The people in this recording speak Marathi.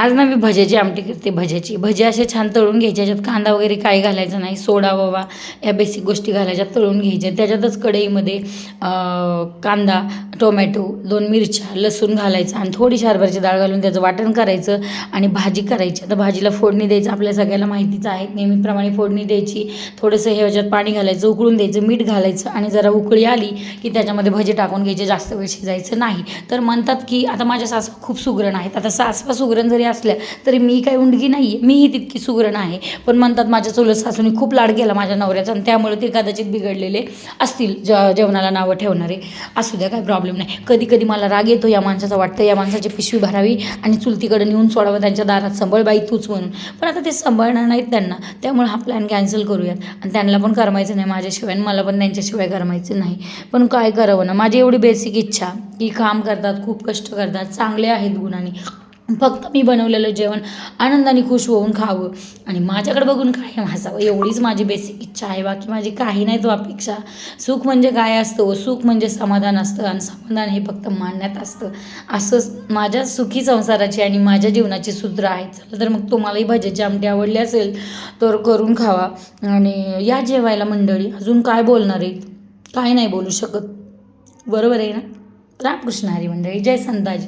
आज ना मी भज्याची आमटी करते भज्याची. भजी असे छान तळून घ्यायचे याच्यात कांदा वगैरे काही घालायचं नाही सोडा ववा या बेसिक गोष्टी घालायच्या तळून घ्यायच्या. त्याच्यातच कढईमध्ये कांदा टोमॅटो दोन मिरच्या लसूण घालायचं आणि थोडी हरभऱ्याची डाळ घालून त्याचं वाटण करायचं आणि भाजी करायची. आता भाजीला फोडणी द्यायचं आपल्या सगळ्याला माहितीच आहे. नेहमीप्रमाणे फोडणी द्यायची थोडंसं हे ह्याच्यात पाणी घालायचं उकळून द्यायचं मीठ घालायचं आणि जरा उकळी आली की त्याच्यामध्ये भजे टाकून घ्यायचे जास्त वेळ शिजायचं नाही. तर म्हणतात की आता माझ्या सासू खूप सुगरण आहेत. आता सासवा सुगरण जरी असल्या तरी मी काही उंडगी नाही आहे मीही तितकी सुगरण आहे. पण म्हणतात माझ्या चुलत सासूने खूप लाड केला माझ्या नवऱ्याचा आणि त्यामुळे ते कदाचित बिघडलेले असतील. ज जेवणाला नावं ठेवणारे असू द्या काय प्रॉब्लेम नाही. कधी कधी मला राग येतो या माणसाचा वाटतं या माणसाची पिशवी भरावी आणि चुलतीकडे नेऊन सोडावं त्यांच्या दारात संभळबाई तूच म्हणून. पण आता ते सांभाळणार नाहीत त्यांना. त्यामुळे हा प्लॅन कॅन्सल करूयात. आणि त्यांना पण करमायचं नाही माझ्याशिवाय आणि मला पण त्यांच्याशिवाय करमायचं नाही. पण काय करावं ना? माझी एवढी बेसिक इच्छा की काम करतात खूप कष्ट करतात चांगले आहेत गुणांनी. फक्त मी बनवलेलं जेवण आनंदाने खुश होऊन खावं. आणि माझ्याकडे बघून काय हसावं एवढीच माझी बेसिक इच्छा आहे. बाकी माझी काही नाही तो अपेक्षा. सुख म्हणजे काय असतं? सुख म्हणजे समाधान असतं. आणि समाधान हे फक्त मानण्यात असतं. असं माझ्या सुखी संसाराची आणि माझ्या जीवनाची सूत्र आहेत चला तर मग तुम्हालाही भज्याची आमटी आवडली असेल तर करून खावा. आणि या जेवायला मंडळी अजून काय बोलणार आहे? काय नाही बोलू शकत. बरोबर आहे ना? रामकृष्ण हरी मंडळी जय संताजी.